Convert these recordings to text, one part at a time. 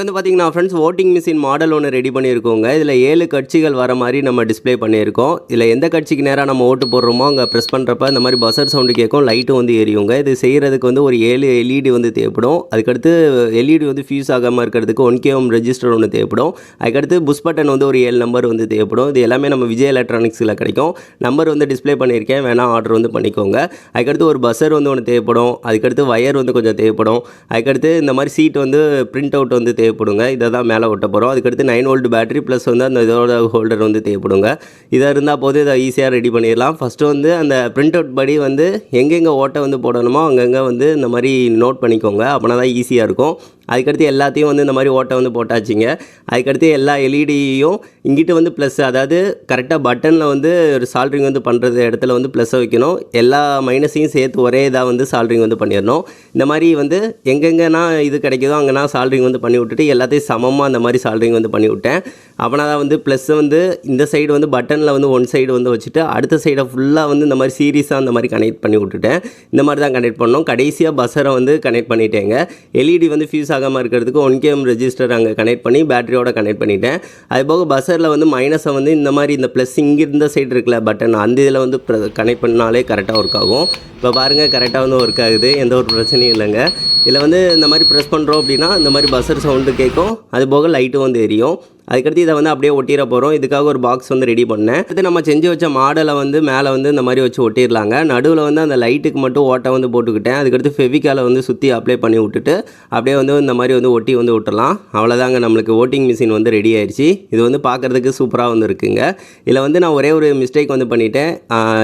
வந்து பார்த்தீங்கன்னா friends voting machine model ஒன்று ரெடி பண்ணியிருக்கோங்க. இதில் ஏழு கட்சிகள் வர மாதிரி நம்ம டிஸ்ப்ளே பண்ணியிருக்கோம். இதில் எந்த கட்சிக்கு நேராக நம்ம ஓட்டு போடுறோமோ அங்கே ப்ரெஸ் பண்ணுறப்ப இந்த மாதிரி பசர் சவுண்டு கேட்கும் லைட்டும் வந்து எரியுங்க. இது செய்கிறதுக்கு வந்து ஒரு ஏழு எல்இடி வந்து தேவைப்படும். அதுக்கடுத்து எல்இடி வந்து ஃபியூஸ் ஆகாமல் இருக்கிறதுக்கு ஒன் கேஎம் ரெஜிஸ்டர் ஒன்று தேவைப்படும். அதுக்கடுத்து புஷ் பட்டன் வந்து ஒரு ஏழு நம்பர் வந்து தேவைப்படும். இது எல்லாமே நம்ம விஜய் எலக்ட்ரானிக்ஸில் கிடைக்கும். நம்பர் வந்து டிஸ்ப்ளே பண்ணியிருக்கேன். வேணால் ஆர்டர் வந்து பண்ணிக்கோங்க. அதுக்கடுத்து ஒரு பஸ்ஸர் வந்து ஒன்று தேவைப்படும். அதுக்கடுத்து வயர் வந்து கொஞ்சம் தேவைப்படும். அதுக்கடுத்து இந்த மாதிரி சீட் வந்து பிரிண்ட் அவுட் வந்து தேவைப்படுங்க. இதை தான் மேலே ஒட்ட போகிறோம் அதுக்கடுத்து நைன் வோல்ட் பேட்டரி ப்ளஸ் வந்து அந்த இதோட ஹோல்டர் வந்து தேவைப்படுங்க. இதை இருந்தால் போது இதை ஈஸியாக ரெடி பண்ணிடலாம். ஃபஸ்ட்டு வந்து அந்த பிரிண்ட் அவுட் படி வந்து எங்கெங்கே ஓட்டை வந்து போடணுமோ அங்கங்கே வந்து இந்த மாதிரி நோட் பண்ணிக்கோங்க. அப்படின்னா தான் ஈஸியாக இருக்கும். அதுக்கடுத்து எல்லாத்தையும் வந்து இந்த மாதிரி ஓட்டை வந்து போட்டாச்சுங்க. அதுக்கடுத்து எல்லா எல்இடியும் இங்கிட்ட வந்து ப்ளஸ் அதாவது கரெக்டாக பட்டனில் வந்து ஒரு சால்ட்ரிங் வந்து பண்ணுறது இடத்துல வந்து ப்ளஸ்ஸை வைக்கணும். எல்லா மைனஸையும் சேர்த்து ஒரே இதாக வந்து சால்ட்ரிங் வந்து பண்ணிடணும். இந்த மாதிரி வந்து எங்கெங்கன்னா இது கிடைக்குதோ அங்கேனா சால்ட்ரிங் வந்து பண்ணி விட்டுட்டு எல்லாத்தையும் சமமாக அந்த மாதிரி சால்ட்ரிங் வந்து பண்ணி விட்டேன். அப்படின்னா தான் வந்து ப்ளஸ் வந்து இந்த சைடு வந்து பட்டனில் வந்து ஒன் சைடு வந்து வச்சுட்டு அடுத்த சைடை ஃபுல்லாக வந்து இந்த மாதிரி சீரியஸாக அந்த மாதிரி கனெக்ட் பண்ணி விட்டுட்டேன். இந்த மாதிரி தான் கனெக்ட் பண்ணோம். கடைசியாக பஸ்ஸரை வந்து கனெக்ட் பண்ணிட்டேங்க. எல்இடி வந்து ஃபியூஸ் ஆகாமல் இருக்கிறதுக்கு ஒன் கேஎம் ரெஜிஸ்டர் அங்கே கனெக்ட் பண்ணி பேட்டரியோட கனெக்ட் பண்ணிட்டேன். அது போக பஸ்ஸரில் வந்து மைனஸை வந்து இந்த மாதிரி இந்த ப்ளஸ் இங்கே இருந்த சைடு இருக்குல்ல பட்டன் அந்த இதில் வந்து கனெக்ட் பண்ணாலே கரெக்டாக ஒர்க் ஆகும். இப்போ பாருங்கள் கரெக்டாக வந்து ஒர்க் ஆகுது. எந்த ஒரு பிரச்சனையும் இல்லைங்க. இதில் வந்து இந்த மாதிரி ப்ரெஸ் பண்ணுறோம் அப்படின்னா இந்த மாதிரி பஸ்ஸர் சவுண்டு கேட்கும் அது போக லைட்டும் வந்து எரியும். அதுக்கடுத்து இதை வந்து அப்படியே ஒட்டிட போகிறோம் இதுக்காக ஒரு பாக்ஸ் வந்து ரெடி பண்ணேன். அடுத்து நம்ம செஞ்சு வச்ச மாடலை வந்து மேலே வந்து இந்த மாதிரி வச்சு ஒட்டிடலாங்க. நடுவில் வந்து அந்த லைட்டுக்கு மட்டும் ஓட்டை வந்து போட்டுக்கிட்டேன். அதுக்கடுத்து ஃபெவிக்காலை வந்து சுற்றி அப்ளை பண்ணி விட்டுட்டு அப்படியே வந்து இந்த மாதிரி வந்து ஒட்டி வந்து விட்டுலாம் அவ்வளோதாங்க நம்மளுக்கு ஓட்டிங் மிஷின் வந்து ரெடி ஆயிடுச்சு இது வந்து பார்க்குறதுக்கு சூப்பராக வந்து இருக்குங்க. இதில் வந்து நான் ஒரே ஒரு மிஸ்டேக் வந்து பண்ணிட்டேன்.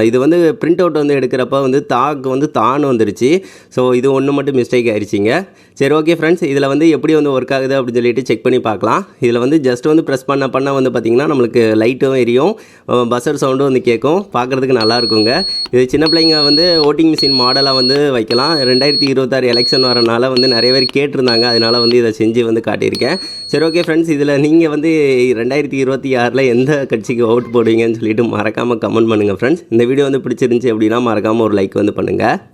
இது வந்து பிரிண்ட் அவுட் வந்து எடுக்கிறப்ப வந்து தாக்கு வந்து தான் வந்துருச்சு. ஸோ இது ஒன்று மட்டும் மிஸ்டேக் ஆயிடுச்சிங்க சரி ஓகே ஃப்ரெண்ட்ஸ் இதில் வந்து எப்படி வந்து ஒர்க் ஆகுது அப்படின்னு சொல்லிட்டு செக் பண்ணி பார்க்கலாம். இதில் வந்து ஜஸ்ட் வந்து ப்ரெஸ் பண்ண பண்ண வந்து பார்த்திங்கன்னா நம்மளுக்கு லைட்டும் எரியும். பஸ்ஸர் சவுண்டும் வந்து கேட்கும். பார்க்குறதுக்கு நல்லா இருக்குங்க. இது சின்ன பிள்ளைங்க வந்து ஓட்டிங் மிஷின் மாடலாக வந்து வைக்கலாம். ரெண்டாயிரத்தி இருபத்தாறு எலெக்ஷன் வரனால வந்து நிறைய பேர் கேட்டிருந்தாங்க. அதனால் வந்து இதை செஞ்சு வந்து காட்டியிருக்கேன். சரி ஓகே ஃப்ரெண்ட்ஸ் இதில் நீங்கள் வந்து ரெண்டாயிரத்தி இருபத்தி ஆறில் எந்த கட்சிக்கு ஓட்டு போடுவீங்கன்னு சொல்லிட்டு மறக்காமல் கமெண்ட் பண்ணுங்கள் ஃப்ரெண்ட்ஸ் இந்த வீடியோ வந்து பிடிச்சிருந்துச்சி அப்படின்னா மறக்காமல் ஒரு லைக் வந்து பண்ணுங்கள்